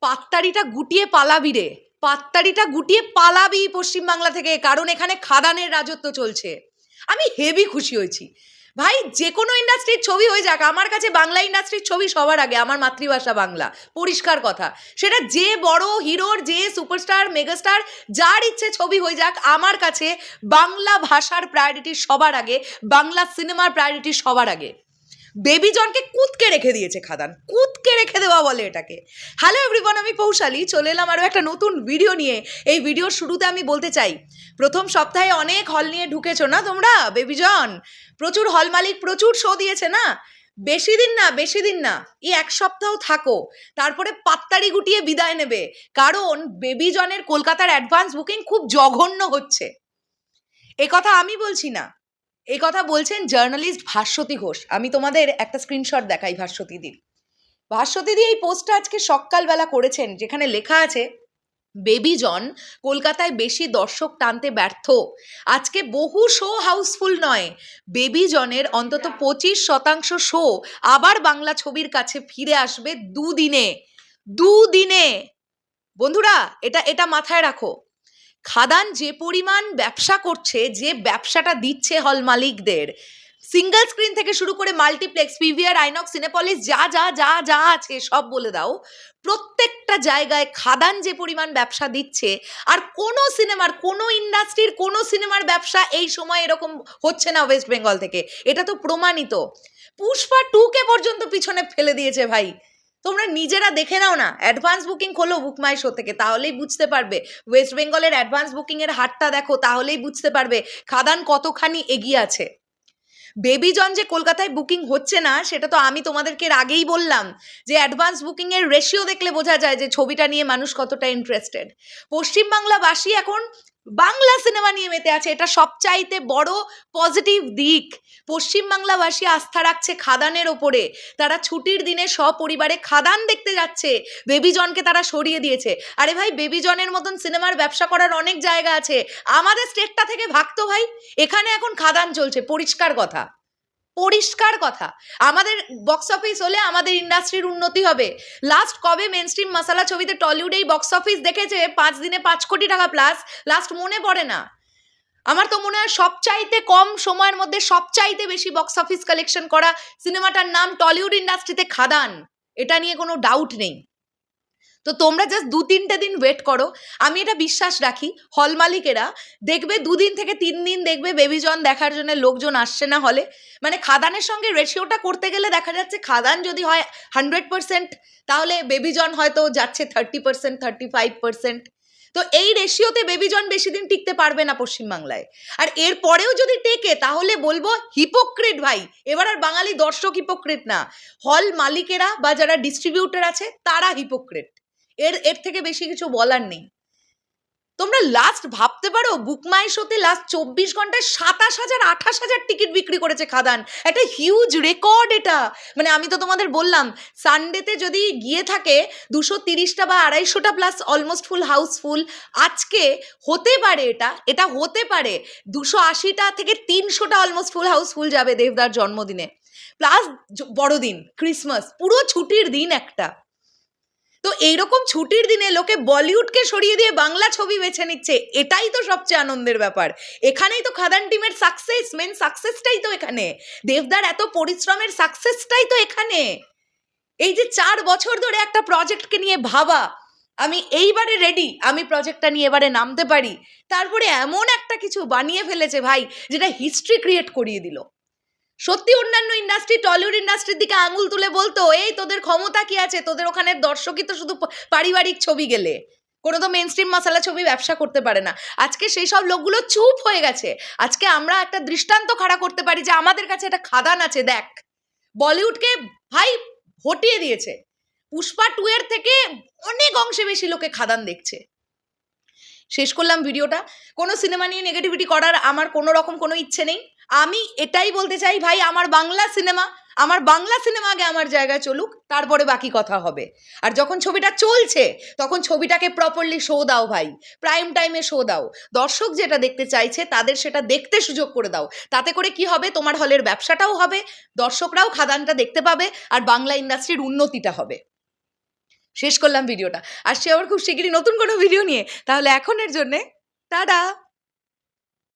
পাত্তারিটা গুটিয়ে পালাবি রে। পাত্তারিটা গুটিয়ে পালাবি পশ্চিমবাংলা থেকে, কারণ এখানে খাদানের রাজত্ব চলছে। আমি হেভি খুশি হয়েছি। ভাই, যে কোনো ইন্ডাস্ট্রির ছবি হয়ে যাক। আমার কাছে বাংলা ইন্ডাস্ট্রির ছবি সবার আগে, আমার মাতৃভাষা বাংলা। পরিষ্কার কথা। সেটা যে বড় হিরোর, যে সুপারস্টার মেগাস্টার যার ইচ্ছে ছবি হয়ে যাক, আমার কাছে বাংলা ভাষার প্রায়োরিটি সবার আগে, বাংলা সিনেমার প্রায়োরিটি সবার আগে। বেবি জনকে কুতকে রেখে দিয়েছে খাদান। কুতকে রেখে দেওয়া বলে এটাকে। হ্যালো এভরিওয়ান আমি পৌশালী চলে এলাম আরও একটা নতুন ভিডিও নিয়ে। এই ভিডিওর শুরুতে আমি বলতে চাই, প্রথম সপ্তাহে অনেক হল নিয়ে ঢুকেছো না তোমরা বেবিজন প্রচুর হল মালিক প্রচুর শো দিয়েছে না? বেশি দিন না, বেশি দিন না, এই এক সপ্তাহ থাকো। তারপরে পাত্তারি গুটিয়ে বিদায় নেবে। কারণ বেবিজনের কলকাতার অ্যাডভান্স বুকিং খুব জঘন্য হচ্ছে। এ কথা আমি বলছি না। এই কথা বলছেন জার্নালিস্ট ভাস্বতী ঘোষ। আমি তোমাদের একটা স্ক্রিনশট দেখাই ভাস্বতী দি ভাস্বতী দি এই পোস্টটা আজকে সকালবেলা করেছেন, যেখানে লেখা আছে বেবি জন কলকাতায় বেশি দর্শক টানতে ব্যর্থ। আজকে বহু শো হাউসফুল নয়। বেবি জনের অন্তত পঁচিশ শতাংশ শো আবার বাংলা ছবির কাছে ফিরে আসবে দুদিনে। দুদিনে! বন্ধুরা, এটা এটা মাথায় রাখো। খাদান যে পরিমাণ ব্যবসা করছে, যে ব্যবসাটা দিচ্ছে হল মালিকদের সিঙ্গেল স্ক্রিন থেকে শুরু করে মাল্টিপ্লেক্স পিভিআর আইনক্স সিনেপলিস যা যা যা যা আছে সব বলে দাও। প্রত্যেকটা জায়গায় খাদান যে পরিমাণ ব্যবসা দিচ্ছে, আর কোনো সিনেমার, কোনো ইন্ডাস্ট্রির কোনো সিনেমার ব্যবসা এই সময় এরকম হচ্ছে না ওয়েস্ট বেঙ্গল থেকে। এটা তো প্রমাণিত। পুষ্পা টুকে পর্যন্ত পিছনে ফেলে দিয়েছে ভাই। তোমরা নিজেরা দেখে নাও না। অ্যাডভান্স বুকিং খোলো বুকমাই শো থেকে, তাহলেই বুঝতে পারবে। ওয়েস্ট বেঙ্গলের অ্যাডভান্স বুকিংয়ের হারটা দেখো, তাহলেই বুঝতে পারবে খাদান কতখানি এগিয়ে আছে। বেবি জন যে কলকাতায় বুকিং হচ্ছে না, সেটা তো আমি তোমাদেরকে আগেই বললাম যে অ্যাডভান্স বুকিংয়ের রেশিও দেখলে বোঝা যায় যে ছবিটা নিয়ে মানুষ কতটা ইন্টারেস্টেড পশ্চিমবাংলাবাসী এখন বাংলা সিনেমা নিয়ে মেতে আছে। এটা সবচাইতে বড় পজিটিভ দিক। পশ্চিমবাংলাবাসী আস্থা রাখছে খাদানের ওপরে। তারা ছুটির দিনে সপরিবারে খাদান দেখতে যাচ্ছে। বেবিজনকে তারা সরিয়ে দিয়েছে। আরে ভাই, বেবিজনের মতন সিনেমার ব্যবসা করার অনেক জায়গা আছে। আমাদের স্টেটটা থেকে ভাগতো ভাই। এখানে এখন খাদান চলছে, পরিষ্কার কথা। পরিষ্কার কথা। আমাদের বক্স অফিস হলে আমাদের ইন্ডাস্ট্রির উন্নতি হবে। লাস্ট কবে মেন স্ট্রিম মশালা ছবিতে টলিউডেই বক্স অফিস দেখেছে, পাঁচ দিনে পাঁচ কোটি টাকা প্লাস লাস্ট মনে পড়ে না। আমার তো মনে হয় সবচাইতে কম সময়ের মধ্যে সবচাইতে বেশি বক্স অফিস কালেকশন করা সিনেমাটার নাম টলিউড ইন্ডাস্ট্রিতে খাদান। এটা নিয়ে কোনো ডাউট নেই। তো তোমরা জাস্ট দু তিনটে দিন ওয়েট করো। আমি এটা বিশ্বাস রাখি হল মালিকেরা দেখবে দুদিন থেকে তিন দিন দেখবে বেবিজন দেখার জন্য লোকজন আসছে না হলে মানে খাদানের সঙ্গে রেশিওটা করতে গেলে দেখা যাচ্ছে খাদান যদি হয় হান্ড্রেড পার্সেন্ট তাহলে বেবিজন হয়তো যাচ্ছে thirty percent thirty five percent তো এই রেশিওতে বেবিজন বেশি দিন টিকতে পারবে না পশ্চিমবাংলায়। আর এর পরেও যদি টেকে, তাহলে বলব হিপোক্রেট ভাই। এবার আর বাঙালি দর্শক হিপোক্রেট না। হল মালিকেরা বা যারা ডিস্ট্রিবিউটার আছে, তারা হিপোক্রেট এর এর থেকে বেশি কিছু বলার নেই। তোমরা লাস্ট ভাবতে পারো বুকমাই শোতে লাস্ট চব্বিশ ঘন্টায় সাতাশ হাজার, আঠাশ হাজার টিকিট বিক্রি করেছে খাদান। একটা হিউজ রেকর্ড এটা। মানে আমি তো তোমাদের বললাম সানডেতে যদি গিয়ে থাকে দুশো তিরিশটা বা আড়াইশোটা plus almost full house full আজকে হতে পারে এটা এটা হতে পারে, দুশো আশিটা থেকে তিনশোটা অলমোস্ট ফুল হাউসফুল যাবে দেবদার জন্মদিনে। প্লাস বড়দিন ক্রিসমাস পুরো ছুটির দিন একটা। তো এইরকম ছুটির দিনে লোকে বলিউডকে সরিয়ে দিয়ে বাংলা ছবি বেছে নিচ্ছে, এটাই তো সবচেয়ে আনন্দের ব্যাপার। এখানেই তো খাদান টিমের সাকসেস মেন সাকসেসটাই তো এখানে। দেবদার এত পরিশ্রমের সাকসেসটাই তো এখানে। এই যে চার বছর ধরে একটা প্রজেক্টকে নিয়ে ভাবা, আমি এইবারে রেডি আমি প্রজেক্টটা নিয়ে এবারে নামতে পারি। তারপরে এমন একটা কিছু বানিয়ে ফেলেছে ভাই, যেটা হিস্ট্রি ক্রিয়েট করিয়ে দিল। সত্যি অন্যান্য ইন্ডাস্ট্রি টলিউড ইন্ডাস্ট্রির দিকে আঙুল তুলে বলতো, এই তোদের ক্ষমতা কি আছে? তোদের ওখানের দর্শকই তো শুধু পারিবারিক ছবি গেলে। কোনো তো মেন স্ট্রিম মশালা ছবি ব্যবসা করতে পারে না। আজকে সেই সব লোকগুলো চুপ হয়ে গেছে। আজকে আমরা একটা দৃষ্টান্ত খাড়া করতে পারি যে আমাদের কাছে একটা খাদান আছে, দেখ। বলিউডকে ভাই হটিয়ে দিয়েছে। পুষ্পা টু এর থেকে অনেক অংশে বেশি লোকে খাদান দেখছে। শেষ করলাম ভিডিওটা। কোনো সিনেমা নিয়ে নেগেটিভিটি করার আমার কোনো রকম কোনো ইচ্ছে নেই। আমি এটাই বলতে চাই, ভাই, আমার বাংলা সিনেমা, আমার বাংলা সিনেমা আগে আমার জায়গায় চলুক, তারপরে বাকি কথা হবে। আর যখন ছবিটা চলছে, তখন ছবিটাকে প্রপারলি শো দাও, ভাই প্রাইম টাইমে শো দাও। দর্শক যেটা দেখতে চাইছে, তাদের সেটা দেখতে সুযোগ করে দাও। তাতে করে কি হবে? তোমার হলের ব্যবসাটাও হবে, দর্শকরাও খাদানটা দেখতে পাবে, আর বাংলা ইন্ডাস্ট্রির উন্নতিটা হবে। শেষ করলাম ভিডিওটা। আসছি আবার খুব শিগগিরই নতুন কোনো ভিডিও নিয়ে। তাহলে এখনের জন্যে, টাটা!